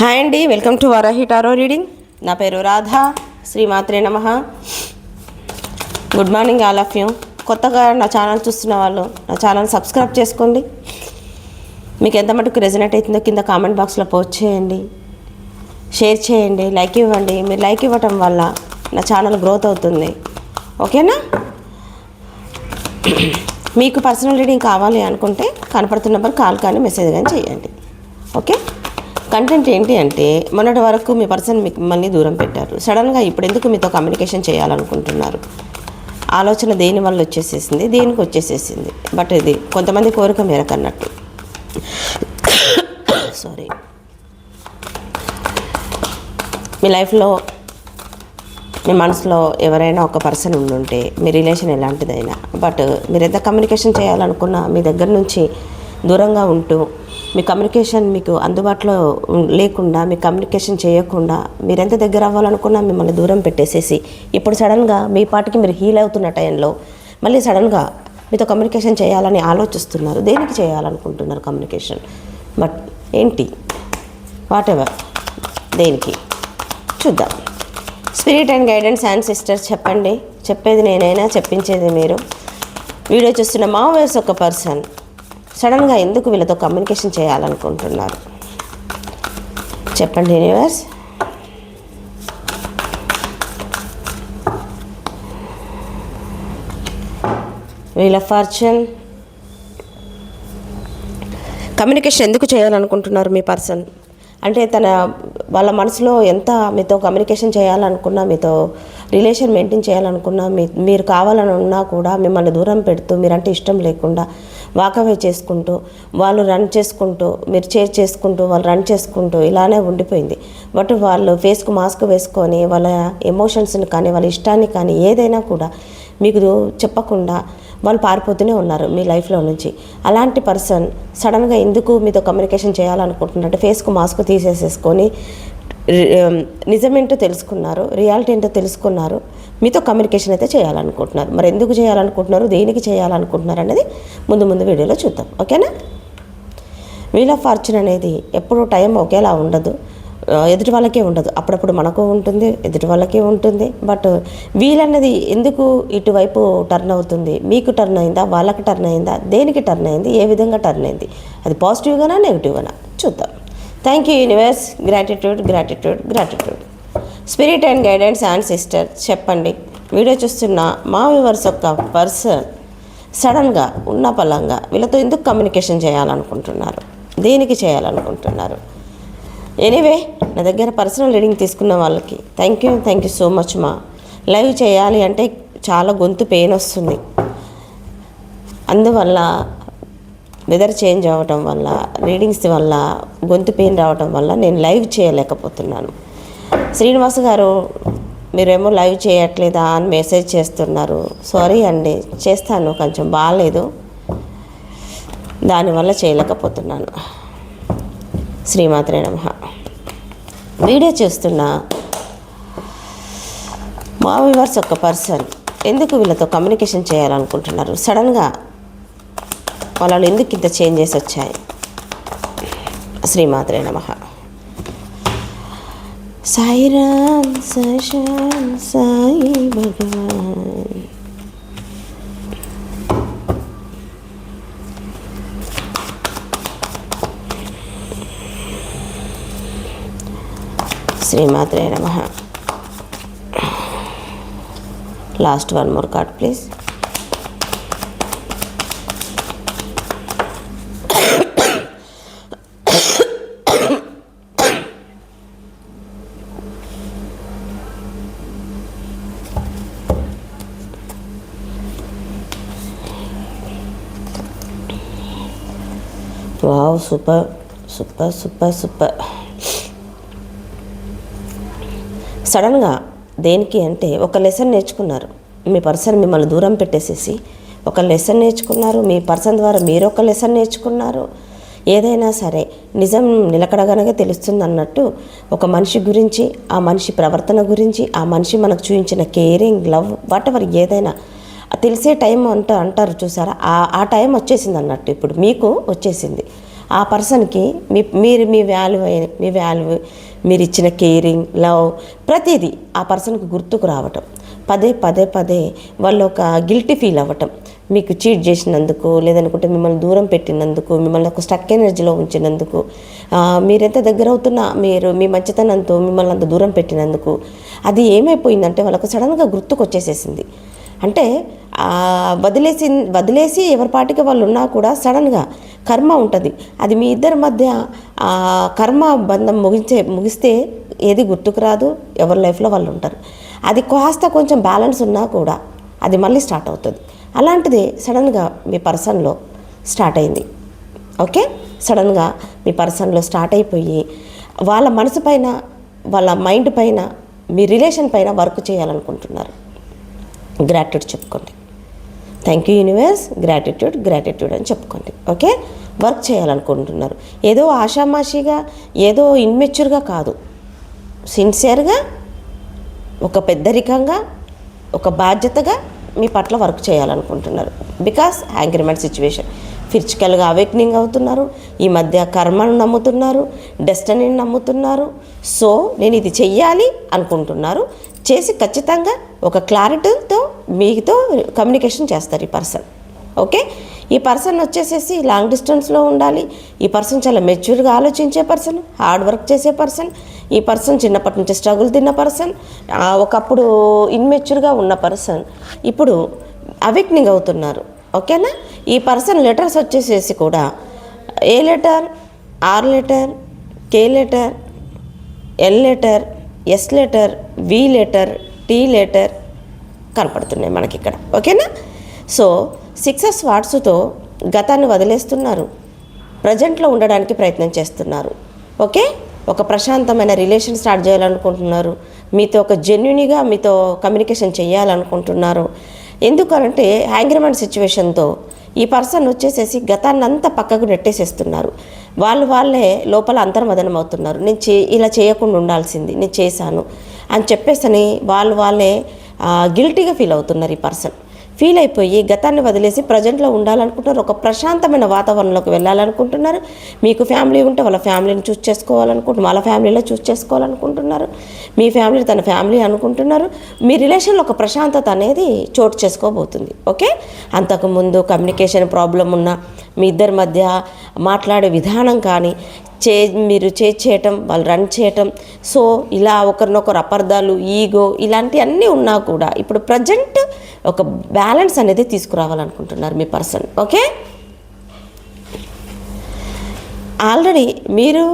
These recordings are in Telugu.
హాయ్ అండి welcome to Varahi tarot reading. నా పేరు రాధా శ్రీమాత్రే నమ. Good morning all of you. కొత్తగా నా ఛానల్ చూస్తున్న వాళ్ళు నా ఛానల్ సబ్స్క్రైబ్ చేసుకోండి. మీకు ఎంత మటుకు రెజనేట్ అవుతుందో కింద కామెంట్ బాక్స్లో పోస్ట్ చేయండి. షేర్ చేయండి లైక్ ఇవ్వండి. మీరు లైక్ ఇవ్వటం వల్ల నా ఛానల్ గ్రోత్ అవుతుంది. ఓకేనా? మీకు పర్సనల్ రీడింగ్ కావాలి అనుకుంటే కనపడుతున్న నెంబర్ కాల్ కానీ మెసేజ్ కానీ చేయండి. ఓకే? కంటెంట్ ఏంటి అంటే మొన్నటి వరకు మీ పర్సన్ మిమ్మల్ని దూరం పెట్టారు. సడన్గా ఇప్పుడు ఎందుకు మీతో కమ్యూనికేషన్ చేయాలనుకుంటున్నారు? ఆలోచన దేని వల్ల వచ్చేసేసింది? దేనికి వచ్చేసేసింది? బట్ ఇది కొంతమంది కోరిక మేరకు అన్నట్టు. సారీ మీ లైఫ్లో మీ మనసులో ఎవరైనా ఒక పర్సన్ ఉండుంటే మీ రిలేషన్ ఎలాంటిదైనా బట్ మీరు ఎంత కమ్యూనికేషన్ చేయాలనుకున్నా మీ దగ్గర నుంచి దూరంగా ఉంటూ మీ కమ్యూనికేషన్ మీకు అందుబాటులో లేకుండా మీ కమ్యూనికేషన్ చేయకుండా మీరు ఎంత దగ్గర అవ్వాలనుకున్నా మిమ్మల్ని దూరం పెట్టేసేసి ఇప్పుడు సడన్గా మీ పాటికి మీరు హీల్ అవుతున్న టైంలో మళ్ళీ సడన్గా మీతో కమ్యూనికేషన్ చేయాలని ఆలోచిస్తున్నారు. దేనికి చేయాలనుకుంటున్నారు కమ్యూనికేషన్ బట్ ఏంటి? వాట్ ఎవర్ దేనికి? చూద్దాం. Spirit and guidance and sisters చెప్పండి. చెప్పేది నేనైనా చెప్పించేది మీరు. వీడియో చూస్తున్న మా వయసు ఒక పర్సన్ సడన్గా ఎందుకు వీళ్ళతో కమ్యూనికేషన్ చేయాలనుకుంటున్నారు? చెప్పండి యూనివర్స్. వీళ్ళ ఫార్చ్యూన్. కమ్యూనికేషన్ ఎందుకు చేయాలనుకుంటున్నారు మీ పర్సన్? అంటే తన వాళ్ళ మనసులో ఎంత మీతో కమ్యూనికేషన్ చేయాలనుకున్నా మీతో రిలేషన్ మెయింటైన్ చేయాలనుకున్నా మీ మీరు కావాలని ఉన్నా కూడా మిమ్మల్ని దూరం పెడుతూ మీరంటే ఇష్టం లేకుండా వాకవే చేసుకుంటూ వాళ్ళు రన్ చేసుకుంటూ మీరు చేర్ చేసుకుంటూ వాళ్ళు రన్ చేసుకుంటూ ఇలానే ఉండిపోయింది. బట్ వాళ్ళు ఫేస్కు మాస్క్ వేసుకొని వాళ్ళ ఎమోషన్స్ని కానీ వాళ్ళ ఇష్టాన్ని కానీ ఏదైనా కూడా మీకు చెప్పకుండా వాళ్ళు పారిపోతూనే ఉన్నారు మీ లైఫ్లో నుంచి. అలాంటి పర్సన్ సడన్గా ఎందుకు మీతో కమ్యూనికేషన్ చేయాలనుకుంటున్నట్టు ఫేస్కు మాస్క్ తీసేసేసుకొని నిజమేంటో తెలుసుకున్నారు రియాలిటీ ఏంటో తెలుసుకున్నారు మీతో కమ్యూనికేషన్ అయితే చేయాలనుకుంటున్నారు. మరి ఎందుకు చేయాలనుకుంటున్నారు? దేనికి చేయాలనుకుంటున్నారు అనేది ముందు ముందు వీడియోలో చూద్దాం. ఓకేనా? వీల్ ఆఫ్ ఫార్చ్యూన్ అనేది ఎప్పుడు టైం ఒకేలా ఉండదు. ఎదుటి వాళ్ళకే ఉండదు. అప్పుడప్పుడు మనకు ఉంటుంది ఎదుటి వాళ్ళకే ఉంటుంది. బట్ వీలన్నది ఎందుకు ఇటువైపు టర్న్ అవుతుంది? మీకు టర్న్ అయిందా? వాళ్ళకి టర్న్ అయిందా? దేనికి టర్న్ అయింది? ఏ విధంగా టర్న్ అయింది? అది పాజిటివ్గానా నెగిటివ్గానా చూద్దాం. Thank you universe gratitude gratitude gratitude spirit and guidance and sister చెప్పండి. వీడియో చూస్తున్న మా వ్యూవర్స్ యొక్క పర్సన్ సడన్గా ఉన్న పలంగా వీళ్ళతో ఎందుకు కమ్యూనికేషన్ చేయాలనుకుంటున్నారు? దేనికి చేయాలనుకుంటున్నారు? ఎనీవే నా దగ్గర పర్సనల్ రీడింగ్ తీసుకున్న వాళ్ళకి thank you thank you so much మా. లైవ్ చేయాలి అంటే చాలా గొంతు పెయిన్ వస్తుంది. అందువల్ల వెదర్ చేంజ్ అవ్వటం వల్ల రీడింగ్స్ వల్ల గొంతు పెయిన్ రావటం వల్ల నేను లైవ్ చేయలేకపోతున్నాను. శ్రీనివాస్ గారు మీరేమో లైవ్ చేయట్లేదా అని మెసేజ్ చేస్తున్నారు. సారీ అండి చేస్తాను కొంచెం బాగాలేదు దానివల్ల చేయలేకపోతున్నాను. శ్రీమాత్రే నమ. వీడియో చూస్తున్న మా వివర్స్ ఒక పర్సన్ ఎందుకు వీళ్ళతో కమ్యూనికేషన్ చేయాలనుకుంటున్నారు? సడన్గా వాళ్ళు ఎందుకు ఇంత చేంజెస్ వచ్చాయి? శ్రీమాత్రే నమ. సాయిరామ్ సశాం సాయి భగవాన్. శ్రీమాత్రే నమ. Last one more card please super super super super. సడన్గా దేనికి అంటే ఒక లెసన్ నేర్చుకున్నారు. మీ పర్సన్ మిమ్మల్ని దూరం పెట్టేసేసి ఒక లెసన్ నేర్చుకున్నారు. మీ పర్సన్ ద్వారా మీరు ఒక లెసన్ నేర్చుకున్నారు. ఏదైనా సరే నిజం నిలకడగానే తెలుస్తుంది అన్నట్టు ఒక మనిషి గురించి ఆ మనిషి ప్రవర్తన గురించి ఆ మనిషి మనకు చూపించిన కేరింగ్ లవ్ వాట్ ఎవర్ ఏదైనా తెలిసే టైం అంట అంటారు చూసారా? ఆ ఆ టైం వచ్చేసింది అన్నట్టు ఇప్పుడు మీకు వచ్చేసింది. ఆ పర్సన్కి మీ మీరు మీ వాల్యూ మీ వాల్యూ మీరు ఇచ్చిన కేరింగ్ లవ్ ప్రతిదీ ఆ పర్సన్కి గుర్తుకు రావటం. పదే పదే పదే వాళ్ళు ఒక గిల్టీ ఫీల్ అవ్వటం. మీకు చీట్ చేసినందుకు లేదనుకుంటే మిమ్మల్ని దూరం పెట్టినందుకు మిమ్మల్ని ఒక స్టక్ ఎనర్జీలో ఉంచినందుకు ఆ, మీరెంత దగ్గర అవుతున్నా మీరు మీ మంచితనంతో మిమ్మల్ని అంత దూరం పెట్టినందుకు అది ఏమైపోయిందంటే వాళ్ళకు సడన్గా గుర్తుకు వచ్చేసేసింది అంటే వదిలేసి వదిలేసి ఎవరి పాటికి వాళ్ళు ఉన్నా కూడా సడన్గా కర్మ ఉంటుంది. అది మీ ఇద్దరి మధ్య కర్మ బంధం ముగించే ముగిస్తే ఏది గుర్తుకు రాదు ఎవరి లైఫ్లో వాళ్ళు ఉంటారు. అది కాస్త కొంచెం బ్యాలెన్స్ ఉన్నా కూడా అది మళ్ళీ స్టార్ట్ అవుతుంది. అలాంటిది సడన్గా మీ పర్సన్లో స్టార్ట్ అయింది. ఓకే? సడన్గా మీ పర్సన్లో స్టార్ట్ అయిపోయి వాళ్ళ మనసు పైన వాళ్ళ మైండ్ పైన మీ రిలేషన్ పైన వర్క్ చేయాలనుకుంటున్నారు. గ్రాట్యూడ్ చెప్పుకోండి. Thank you universe gratitude gratitude అని చెప్పుకోండి. ఓకే వర్క్ చేయాలనుకుంటున్నారు. ఏదో ఆషామాషిగా ఏదో ఇన్మెచ్యూర్గా కాదు. సిన్సియర్గా ఒక పెద్దరికంగా ఒక బాధ్యతగా మీ పట్ల వర్క్ చేయాలనుకుంటున్నారు. బికాస్ యాంగ్రిమెంట్ సిచ్యువేషన్ ఫిజికల్గా అవేక్నింగ్ అవుతున్నారు. ఈ మధ్య కర్మను నమ్ముతున్నారు. డెస్టనీని నమ్ముతున్నారు. సో నేను ఇది చెయ్యాలి అనుకుంటున్నారు. చేసి ఖచ్చితంగా ఒక క్లారిటీతో మీతో కమ్యూనికేషన్ చేస్తారు ఈ పర్సన్. ఓకే? ఈ పర్సన్ వచ్చేసేసి లాంగ్ డిస్టెన్స్లో ఉండాలి. ఈ పర్సన్ చాలా మెచ్యూర్గా ఆలోచించే పర్సన్ హార్డ్ వర్క్ చేసే పర్సన్ ఈ పర్సన్ చిన్నప్పటి నుంచి స్ట్రగుల్ తిన్న పర్సన్ ఒకప్పుడు ఇన్మెచ్యూర్గా ఉన్న పర్సన్ ఇప్పుడు అవేక్నింగ్ అవుతున్నారు. ఓకేనా? ఈ పర్సన్ లెటర్స్ వచ్చేసేసి కూడా A letter R letter K letter L letter S letter V letter T letter కనపడుతున్నాయి మనకి ఇక్కడ ఓకేనా? సో సిక్సెస్ వాట్స్తో గతాన్ని వదిలేస్తున్నారు. ప్రజెంట్లో ఉండడానికి ప్రయత్నం చేస్తున్నారు. ఓకే? ఒక ప్రశాంతమైన రిలేషన్ స్టార్ట్ చేయాలనుకుంటున్నారు. మీతో ఒక జెన్యున్గా మీతో కమ్యూనికేషన్ చేయాలనుకుంటున్నారు. ఎందుకనంటే హ్యాంగ్రిమెంట్ సిచ్యువేషన్తో ఈ పర్సన్ వచ్చేసేసి గతాన్నంతా పక్కకు నెట్టేసేస్తున్నారు. వాళ్ళు వాళ్ళే లోపల అంతర్మదనం అవుతున్నారు నేను చే ఇలా చేయకుండా ఉండాల్సింది నేను చేశాను అని చెప్పేసని వాళ్ళు వాళ్ళే గిల్టీగా ఫీల్ అవుతున్నారు ఈ పర్సన్. ఫీల్ అయిపోయి గతాన్ని వదిలేసి ప్రజెంట్లో ఉండాలనుకుంటున్నారు. ఒక ప్రశాంతమైన వాతావరణంలోకి వెళ్ళాలనుకుంటున్నారు. మీకు ఫ్యామిలీ ఉంటే వాళ్ళ ఫ్యామిలీని చూస్ చేసుకోవాలనుకుంటున్నారు. వాళ్ళ ఫ్యామిలీలో చూస్ చేసుకోవాలనుకుంటున్నారు. మీ ఫ్యామిలీ తన ఫ్యామిలీ అనుకుంటున్నారు. మీ రిలేషన్లో ఒక ప్రశాంతత అనేది చోటు చేసుకోబోతుంది. ఓకే? అంతకుముందు కమ్యూనికేషన్ ప్రాబ్లం ఉన్న మీ ఇద్దరి మధ్య మాట్లాడే విధానం కానీ చే మీరు చేజ్ చేయటం వాళ్ళు రన్ చేయటం. సో ఇలా ఒకరినొకరు అపార్థాలు ఈగో ఇలాంటివన్నీ ఉన్నా కూడా ఇప్పుడు ప్రజెంట్ ఒక బ్యాలెన్స్ అనేది తీసుకురావాలనుకుంటున్నారు మీ పర్సన్. ఓకే? ఆల్రెడీ మీరు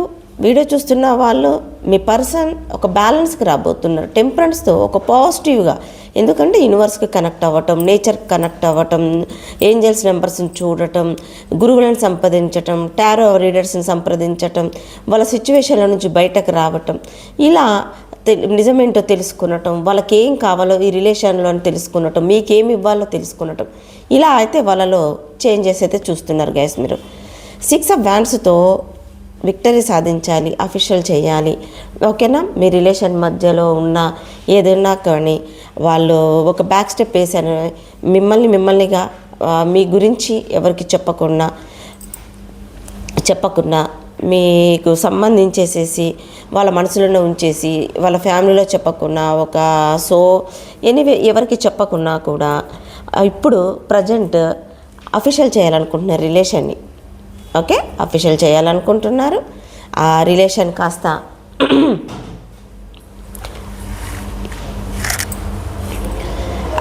వీడియో చూస్తున్న వాళ్ళు మీ పర్సన్ ఒక బ్యాలెన్స్కి రాబోతున్నారు టెంపరెన్స్తో ఒక పాజిటివ్గా. ఎందుకంటే యూనివర్స్కి కనెక్ట్ అవ్వటం నేచర్కి కనెక్ట్ అవ్వటం ఏంజల్స్ నెంబర్స్ని చూడటం గురువులను సంప్రదించటం టారో రీడర్స్ని సంప్రదించటం వాళ్ళ సిచ్యువేషన్ల నుంచి బయటకు రావటం ఇలా నిజమేంటో తెలుసుకునటం వాళ్ళకి ఏం కావాలో ఈ రిలేషన్లో అని తెలుసుకునటం మీకేమి ఇవ్వాలో తెలుసుకునటం ఇలా అయితే వాళ్ళలో చేంజెస్ అయితే చూస్తున్నారు గైస్ మీరు. సిక్స్ ఆఫ్ వ్యాన్స్తో విక్టరీ సాధించాలి అఫీషియల్ చేయాలి. ఓకేనా? మీ రిలేషన్ మధ్యలో ఉన్న ఏదైనా కానీ వాళ్ళు ఒక బ్యాక్ స్టెప్ వేసాను మిమ్మల్ని మిమ్మల్నిగా మీ గురించి ఎవరికి చెప్పకుండా చెప్పకుండా మీకు సంబంధించేసేసి వాళ్ళ మనసులోనే ఉంచేసి వాళ్ళ ఫ్యామిలీలో చెప్పకుండా ఒక సో ఎనీవే ఎవరికి చెప్పకుండా కూడా ఇప్పుడు ప్రజెంట్ అఫీషియల్ చేయాలనుకుంటున్నారు రిలేషన్ని ఓకే? అఫీషియల్ చేయాలనుకుంటున్నారు. ఆ రిలేషన్ కాస్త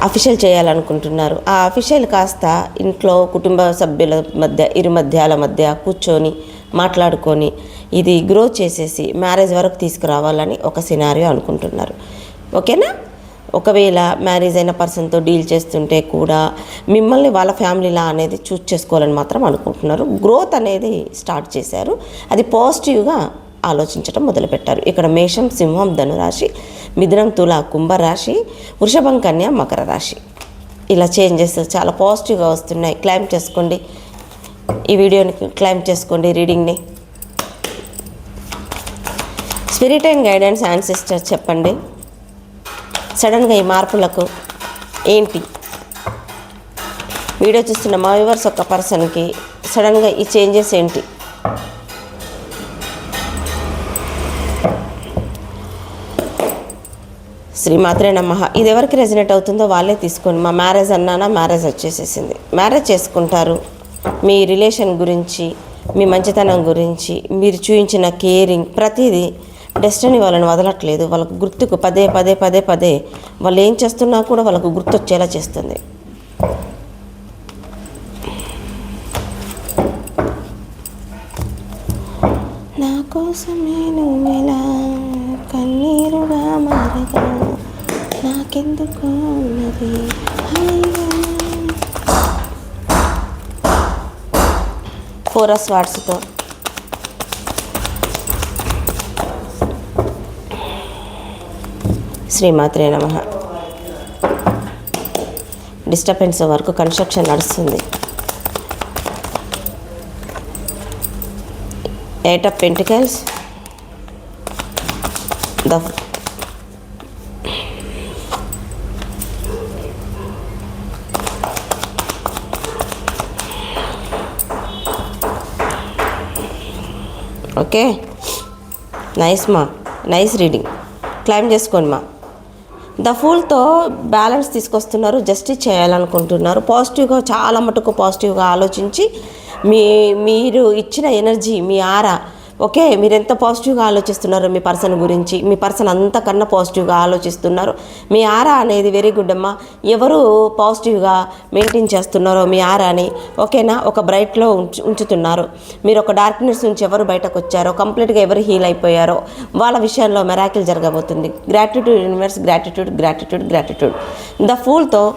అఫీషియల్ చేయాలనుకుంటున్నారు. ఆ అఫీషియల్ కాస్త ఇంట్లో కుటుంబ సభ్యుల మధ్య ఇరు మధ్యాల మధ్య కూర్చొని మాట్లాడుకొని ఇది గ్రో చేసేసి మ్యారేజ్ వరకు తీసుకురావాలని ఒక సినారియో అనుకుంటున్నారు. ఓకేనా? ఒకవేళ మ్యారేజ్ అయిన పర్సన్తో డీల్ చేస్తుంటే కూడా మిమ్మల్ని వాళ్ళ ఫ్యామిలీలా అనేది చూస్ చేసుకోవాలని మాత్రం అనుకుంటున్నారు. గ్రోత్ అనేది స్టార్ట్ చేశారు. అది పాజిటివ్గా ఆలోచించడం మొదలుపెట్టారు. ఇక్కడ మేషం సింహం ధనురాశి మిథునం తుల కుంభరాశి వృషభం కన్య మకర రాశి. ఇలా చేంజెస్ చాలా పాజిటివ్గా వస్తున్నాయి. క్లైమ్ చేసుకోండి. ఈ వీడియోని క్లైమ్ చేసుకోండి రీడింగ్ని. స్పిరిట్ అండ్ గైడెన్స్ ఆన్సిస్టర్ చెప్పండి. సడన్గా ఈ మార్పులకు ఏంటి? వీడియో చూస్తున్న మా వ్యూవర్స్ ఒక పర్సన్కి సడన్గా ఈ చేంజెస్ ఏంటి? శ్రీ మాత్రే నమ. ఇది ఎవరికి రెజినేట్ అవుతుందో వాళ్ళే తీసుకోండి. మా మ్యారేజ్ అన్నానా? మ్యారేజ్ వచ్చేసేసింది. మ్యారేజ్ చేసుకుంటారు. మీ రిలేషన్ గురించి మీ మంచితనం గురించి మీరు చూపించిన కేరింగ్ ప్రతిదీ డెస్టినీ వాళ్ళని వదలట్లేదు. వాళ్ళకు గుర్తుకు పదే పదే పదే పదే వాళ్ళు ఏం చేస్తున్నా కూడా వాళ్ళకు గుర్తొచ్చేలా చేస్తుంది. నా కోసం నేను ఎలా కన్నీరుగా మారగా నాకెందుకు ఉన్నది? ఫోరస్ వాట్స్తో. శ్రీమాత్రే నమ. డిస్టర్బెన్స్ వరకు కన్స్ట్రక్షన్ నడుస్తుంది. Eight of pentacles the okay nice మా నైస్ రీడింగ్ క్లైమ్ చేసుకోండి మా ద ఫూల్తో బ్యాలెన్స్ తీసుకొస్తున్నారు జస్టిస్ చేయాలనుకుంటున్నారు. పాజిటివ్గా చాలా మటుకు పాజిటివ్గా ఆలోచించి మీ మీరు ఇచ్చిన ఎనర్జీ మీ ఆరా ఓకే మీరు ఎంత పాజిటివ్గా ఆలోచిస్తున్నారో మీ పర్సన్ గురించి మీ పర్సన్ అంతకన్నా పాజిటివ్గా ఆలోచిస్తున్నారు. మీ ఆరా అనేది వెరీ గుడ్ అమ్మా. ఎవరు పాజిటివ్గా మెయింటైన్ చేస్తున్నారో మీ ఆరాని ఓకేనా? ఒక బ్రైట్లో ఉంచు ఉంచుతున్నారు. మీరు ఒక డార్క్నెస్ నుంచి ఎవరు బయటకు వచ్చారో కంప్లీట్గా ఎవరు హీల్ అయిపోయారో వాళ్ళ విషయంలో మెరాకిల్ జరగబోతుంది. Gratitude universe gratitude gratitude gratitude the ఫూల్తో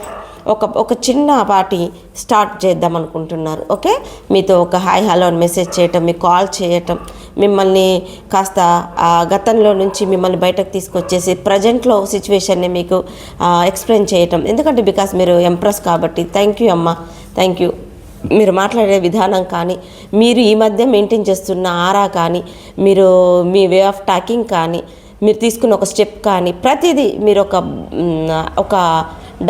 ఒక ఒక చిన్న పార్టీ స్టార్ట్ చేద్దాం అనుకుంటున్నారు ఓకే? మీతో ఒక హాయ్ హలో అని మెసేజ్ చేయటం మీకు కాల్ చేయటం మిమ్మల్ని కాస్త గతంలో నుంచి మిమ్మల్ని బయటకు తీసుకొచ్చేసి ప్రజెంట్లో సిచ్యువేషన్ని మీకు ఎక్స్ప్లెయిన్ చేయటం. ఎందుకంటే బికాస్ మీరు ఎంప్రెస్ కాబట్టి. థ్యాంక్ యూ అమ్మ. Thank you. మీరు మాట్లాడే విధానం కానీ మీరు ఈ మధ్య మెయింటైన్ చేస్తున్న ఆరా కానీ మీరు మీ వే ఆఫ్ టాకింగ్ కానీ మీరు తీసుకున్న ఒక స్టెప్ కానీ ప్రతిదీ మీరు ఒక ఒక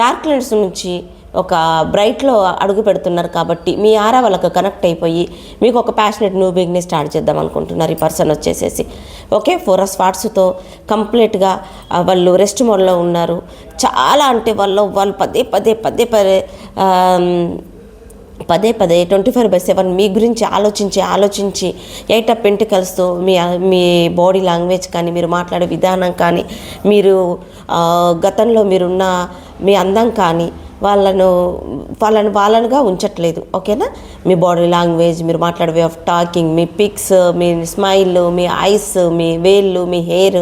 డార్క్ లెన్స్ నుంచి ఒక బ్రైట్లో అడుగు పెడుతున్నారు కాబట్టి మీ ఆరా వాళ్ళకు కనెక్ట్ అయిపోయి మీకు ఒక ప్యాషనెట్ న్యూ బిగ్ని స్టార్ట్ చేద్దాం అనుకుంటున్నారు ఈ పర్సన్ వచ్చేసేసి. ఓకే ఫోర్ స్పాట్స్తో కంప్లీట్గా వాళ్ళు రెస్ట్ మోడ్లో ఉన్నారు. చాలా అంటే వాళ్ళు వాళ్ళు పదే పదే పదే పదే పదే పదే ట్వంటీ ఫోర్ బై సెవెన్ మీ గురించి ఆలోచించి ఆలోచించి ఎయిట్ ఆఫ్ పెంటికల్స్తో మీ మీ బాడీ లాంగ్వేజ్ కానీ మీరు మాట్లాడే విధానం కానీ మీరు గతంలో మీరున్న మీ అందం కానీ వాళ్ళను వాళ్ళను వాళ్ళనుగా ఉంచట్లేదు ఓకేనా? మీ బాడీ లాంగ్వేజ్ మీరు మాట్లాడే వే ఆఫ్ టాకింగ్ మీ పిక్స్ మీ స్మైల్ మీ ఐస్ మీ వేళ్ళు మీ హెయిర్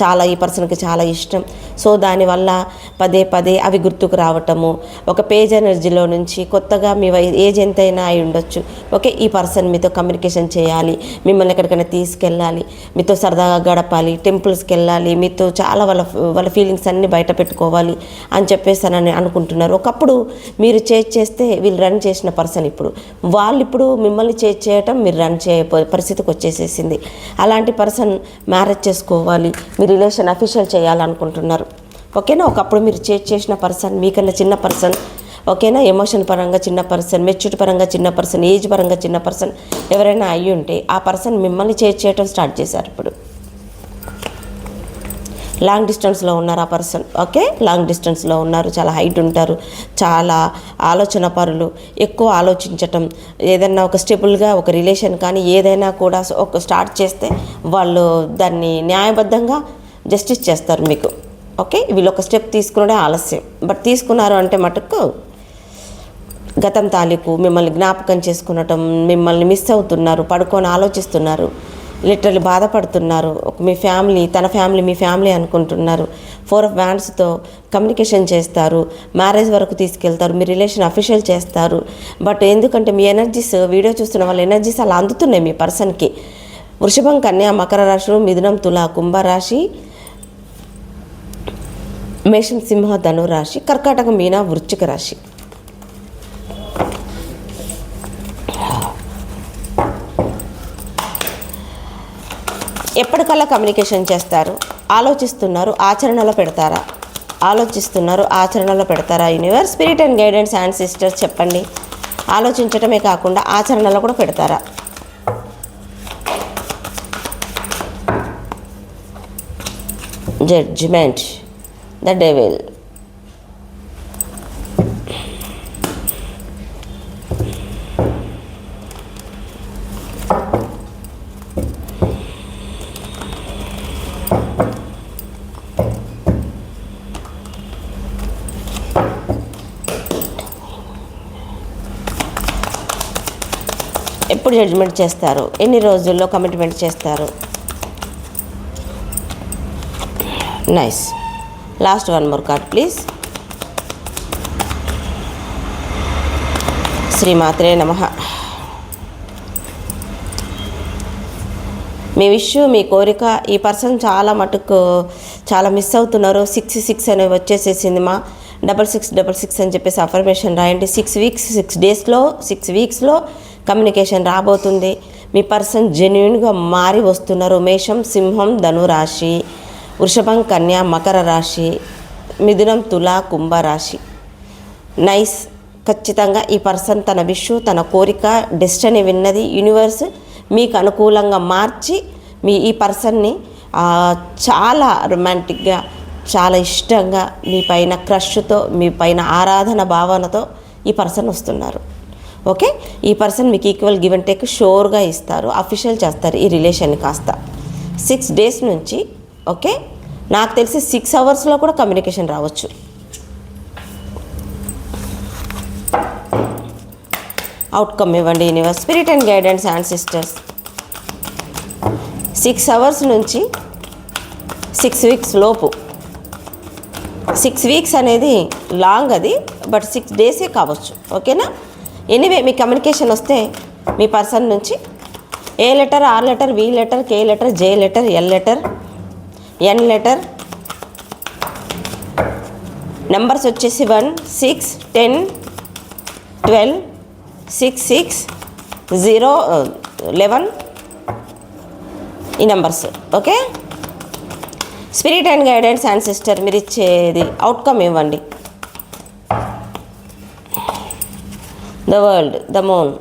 చాలా ఈ పర్సన్కి చాలా ఇష్టం. సో దానివల్ల పదే పదే అవి గుర్తుకు రావటము ఒక పేజ్ ఎనర్జీలో నుంచి కొత్తగా మీ వై ఏజ్ ఎంతైనా అయి ఉండొచ్చు. ఓకే ఈ పర్సన్ మీతో కమ్యూనికేషన్ చేయాలి మిమ్మల్ని ఎక్కడికైనా తీసుకెళ్ళాలి మీతో సరదాగా గడపాలి టెంపుల్స్కి వెళ్ళాలి మీతో చాలా వాళ్ళ వాళ్ళ ఫీలింగ్స్ అన్నీ బయట పెట్టుకోవాలి అని చెప్పేసి అని అనుకుంటున్నారు. ఒకప్పుడు మీరు చేజ్ చేస్తే వీళ్ళు రన్ చేసిన పర్సన్ ఇప్పుడు. వాళ్ళు ఇప్పుడు మిమ్మల్ని చేజ్ చేయటం మీరు రన్ చేయ పరిస్థితికి వచ్చేసేసింది. అలాంటి పర్సన్ మ్యారేజ్ చేసుకోవాలి మీ రిలేషన్ అఫీషియల్ చేయాలనుకుంటున్నారు. ఓకేనా? ఒకప్పుడు మీరు చేజ్ చేసిన పర్సన్ మీకన్నా చిన్న పర్సన్ ఓకేనా? ఎమోషన్ పరంగా చిన్న పర్సన్ మెచ్యూరిటీ పరంగా చిన్న పర్సన్ ఏజ్ పరంగా చిన్న పర్సన్ ఎవరైనా అయ్యి ఉంటే ఆ పర్సన్ మిమ్మల్ని చేజ్ చేయటం స్టార్ట్ చేశారు ఇప్పుడు. లాంగ్ డిస్టెన్స్లో ఉన్నారు ఆ పర్సన్ ఓకే లాంగ్ డిస్టెన్స్లో ఉన్నారు చాలా హైట్ ఉంటారు చాలా ఆలోచన పరులు ఎక్కువ ఆలోచించటం ఏదైనా ఒక స్టెబుల్గా ఒక రిలేషన్ కానీ ఏదైనా కూడా ఒక స్టార్ట్ చేస్తే వాళ్ళు దాన్ని న్యాయబద్ధంగా జస్టిస్ చేస్తారు మీకు. ఓకే వీళ్ళు ఒక స్టెప్ తీసుకునే ఆలస్యం. బట్ తీసుకున్నారు అంటే మటుకు గతం తాలూకు మిమ్మల్ని జ్ఞాపకం చేసుకునటం మిమ్మల్ని మిస్ అవుతున్నారు పడుకొని ఆలోచిస్తున్నారు. లిటరలీ బాధపడుతున్నారు. మీ ఫ్యామిలీ తన ఫ్యామిలీ మీ ఫ్యామిలీ అనుకుంటున్నారు. ఫోర్ ఆఫ్ బ్యాండ్స్తో కమ్యూనికేషన్ చేస్తారు. మ్యారేజ్ వరకు తీసుకెళ్తారు. మీ రిలేషన్ అఫీషియల్ చేస్తారు. బట్ ఎందుకంటే మీ ఎనర్జీస్ వీడియో చూస్తున్న వాళ్ళ ఎనర్జీస్ అలా అందుతున్నాయి మీ పర్సన్కి వృషభం కన్యా మకర రాశులు మిథునం తుల కుంభరాశి మేషం సింహ ధనురాశి కర్కాటక మీన వృశ్చిక రాశి. ఎప్పటికల్లా కమ్యూనికేషన్ చేస్తారు? ఆలోచిస్తున్నారు ఆచరణలో పెడతారా? ఆలోచిస్తున్నారు ఆచరణలో పెడతారా? Universe spirit and guidance and sisters చెప్పండి. ఆలోచించటమే కాకుండా ఆచరణలో కూడా పెడతారా? జడ్జిమెంట్ ద డెవిల్ ఎప్పుడు జడ్జిమెంట్ చేస్తారు. ఎన్ని రోజుల్లో కమిట్మెంట్ చేస్తారు? Nice last one more card please శ్రీమాత్రే నమ. మీ విష్యూ మీ కోరిక ఈ పర్సన్ చాలా మటుకు చాలా మిస్ అవుతున్నారు. సిక్స్ సిక్స్ అనేవి వచ్చేసేసింది మా. డబల్ సిక్స్ డబల్ సిక్స్ అని చెప్పేసి అఫర్మేషన్ రాయండి. సిక్స్ వీక్స్ సిక్స్ డేస్లో సిక్స్ వీక్స్లో కమ్యూనికేషన్ రాబోతుంది. మీ పర్సన్ జెన్యున్గా మారి వస్తున్నారు మేషం సింహం ధనురాశి వృషభం కన్య మకర రాశి మిథునం తుల కుంభరాశి నైస్. ఖచ్చితంగా ఈ పర్సన్ తన విషు తన కోరిక డెస్టనీ విన్నది యూనివర్స్ మీకు అనుకూలంగా మార్చి మీ ఈ పర్సన్ని చాలా రొమాంటిక్గా చాలా ఇష్టంగా మీ పైన క్రష్తో మీ పైన ఆరాధన భావనతో ఈ పర్సన్ వస్తున్నారు. ఓకే? ఈ పర్సన్ మీకు ఈక్వల్ గివ్ అండ్ టేక్ షోర్గా ఇస్తారు. అఫీషియల్ చేస్తారు ఈ రిలేషన్ని కాస్త. సిక్స్ డేస్ నుంచి ఓకే? నాకు తెలిసి సిక్స్ అవర్స్లో కూడా కమ్యూనికేషన్ రావచ్చు. అవుట్కమ్ ఇవ్వండి universe spirit and guidance and sisters six hours నుంచి సిక్స్ వీక్స్ లోపు. సిక్స్ వీక్స్ అనేది లాంగ్ అది బట్ సిక్స్ డేసే కావచ్చు. ఓకేనా ఎనీవే మీ కమ్యూనికేషన్ వస్తే మీ పర్సన్ నుంచి A letter R letter V letter K letter J letter L letter N letter numbers వచ్చేసి one six ten twelve six six zero eleven ఈ numbers okay spirit and guidance and sister మీరు ఇచ్చేది అవుట్కమ్ ఇవ్వండి. ద వరల్డ్ ద మూన్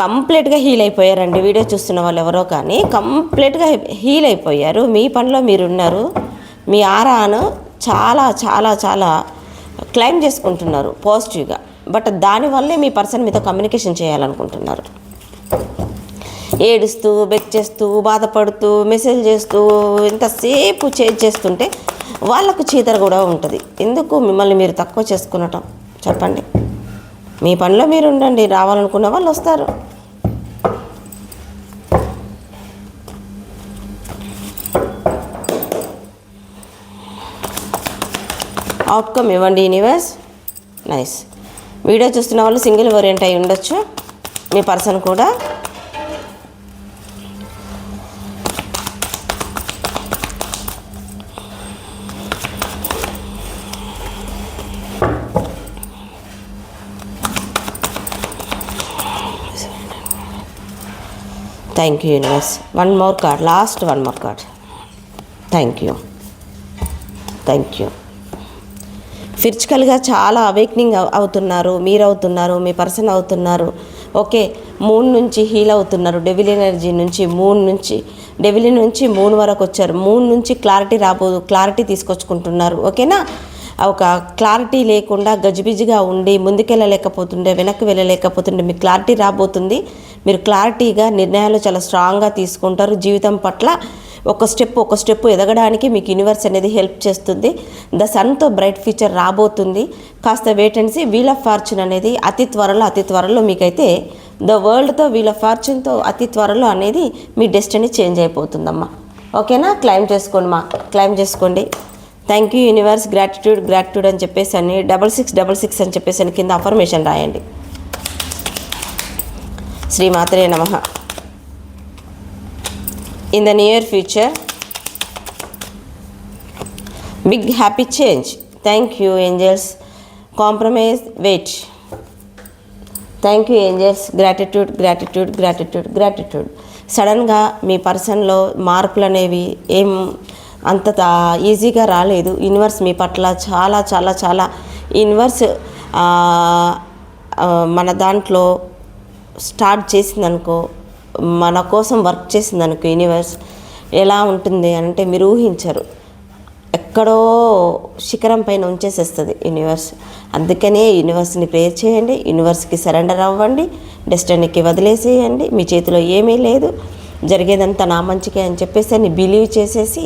కంప్లీట్గా హీల్ అయిపోయారండి. వీడియో చూస్తున్న వాళ్ళు ఎవరో కానీ కంప్లీట్గా హీల్ అయిపోయారు. మీ పనిలో మీరున్నారు. మీ ఆరాను చాలా చాలా చాలా క్లైమ్ చేసుకుంటున్నారు పాజిటివ్గా బట్ దానివల్లే మీ పర్సన్ మీతో కమ్యూనికేషన్ చేయాలనుకుంటున్నారు. ఏడుస్తూ బెక్ చేస్తూ బాధపడుతూ మెసేజ్ చేస్తూ ఇంతసేపు చేజ్ చేస్తుంటే వాళ్ళకు చీదర కూడా ఉంటుంది. ఎందుకు? మిమ్మల్ని మీరు తక్కువ చేసుకునటం. చెప్పండి. మీ పనిలో మీరు ఉండండి. రావాలనుకున్న వాళ్ళు వస్తారు. అవుట్కమ్ ఇవ్వండి యూనివర్స్ నైస్ వీడియో చూస్తున్న వాళ్ళు సింగిల్ ఓరియంట్ అయి ఉండొచ్చు. మీ పర్సన్ కూడా thank you universe one more card last one more card thank you thank you ఫిజికల్గా చాలా అవేక్నింగ్ అవుతున్నారు. మీరు అవుతున్నారు. మీ పర్సన్ అవుతున్నారు. ఓకే మూన్ నుంచి హీల్ అవుతున్నారు. డెవిల్ ఎనర్జీ నుంచి మూన్ నుంచి డెవిల్ నుంచి మూన్ వరకు వచ్చారు. మూన్ నుంచి క్లారిటీ రాబో క్లారిటీ తీసుకొచ్చుకుంటున్నారు. ఓకేనా ఒక క్లారిటీ లేకుండా గజిబిజిగా ఉండి ముందుకెళ్ళలేకపోతుండే వెనక్కి వెళ్ళలేకపోతుండే మీకు క్లారిటీ రాబోతుంది. మీరు క్లారిటీగా నిర్ణయాలు చాలా స్ట్రాంగ్గా తీసుకుంటారు. జీవితం పట్ల ఒక స్టెప్ ఒక స్టెప్ ఎదగడానికి మీకు యూనివర్స్ అనేది హెల్ప్ చేస్తుంది. ద సన్తో బ్రైట్ ఫ్యూచర్ రాబోతుంది. కాస్త వేటెన్సీ వీల్ ఆఫ్ ఫార్చ్యూన్ అనేది అతి త్వరలో అతి త్వరలో మీకైతే ద వరల్డ్తో వీల్ ఆఫ్ ఫార్చ్యూన్తో అతి త్వరలో అనేది మీ డెస్టినీ చేంజ్ అయిపోతుందమ్మా. ఓకేనా క్లైమ్ చేసుకోండి మా. క్లైమ్ చేసుకోండి. Thank you universe gratitude gratitude అని చెప్పేసి అని డబల్ సిక్స్ డబల్ సిక్స్ అని చెప్పేసి అని కింద అఫర్మేషన్ రాయండి. శ్రీమాత్రే నమ. In the near future big happy change thank you angels compromise wait thank you angels gratitude gratitude gratitude gratitude సడన్గా మీ పర్సన్లో మార్పులు అనేవి ఏం అంత ఈజీగా రాలేదు. యూనివర్స్ మీ పట్ల చాలా చాలా చాలా యూనివర్స్ మన దాంట్లో స్టార్ట్ చేసిందనుకో మన కోసం వర్క్ చేసిందనుకో యూనివర్స్ ఎలా ఉంటుంది అంటే మీరు ఊహించరు. ఎక్కడో శిఖరం పైన ఉంచేసేస్తుంది యూనివర్స్ అందుకనే యూనివర్స్ని ప్రేయర్ చేయండి యూనివర్స్కి సరెండర్ అవ్వండి డెస్టినీకి వదిలేసేయండి మీ చేతిలో ఏమీ లేదు. జరిగేదంతా నా మంచికే అని చెప్పేసి అని బిలీవ్ చేసేసి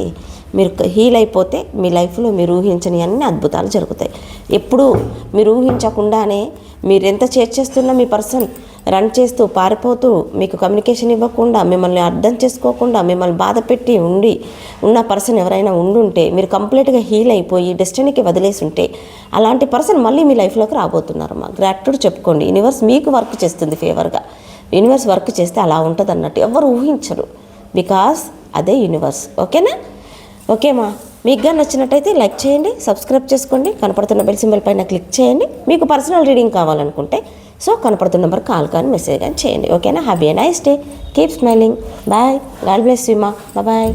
మీరు హీల్ అయిపోతే మీ లైఫ్లో మీరు ఊహించని అన్ని అద్భుతాలు జరుగుతాయి. ఎప్పుడు మీరు ఊహించకుండానే మీరు ఎంత చేర్చేస్తున్నా మీ పర్సన్ రన్ చేస్తూ పారిపోతూ మీకు కమ్యూనికేషన్ ఇవ్వకుండా మిమ్మల్ని అర్థం చేసుకోకుండా మిమ్మల్ని బాధ పెట్టి ఉండి ఉన్న పర్సన్ ఎవరైనా ఉండుంటే మీరు కంప్లీట్గా హీల్ అయిపోయి డెస్టినీకి వదిలేసి ఉంటే అలాంటి పర్సన్ మళ్ళీ మీ లైఫ్లోకి రాబోతున్నారు మా గ్రాట్యూడ్ చెప్పుకోండి. యూనివర్స్ మీకు వర్క్ చేస్తుంది ఫేవర్గా యూనివర్స్ వర్క్ చేస్తే అలా ఉంటుంది అన్నట్టు ఎవరు ఊహించరు. బికాస్ అదే యూనివర్స్ ఓకేనా ఓకేమా మీకు కానీ నచ్చినట్టయితే లైక్ చేయండి సబ్స్క్రైబ్ చేసుకోండి కనపడుతున్న బెల్ సింబల్ పైన క్లిక్ చేయండి. మీకు పర్సనల్ రీడింగ్ కావాలనుకుంటే సో కనపడుతున్న నెంబర్ కాల్ కానీ మెసేజ్ కానీ చేయండి. ఓకేనా? Happy nice day keep smiling bye god bless you మా బాయ్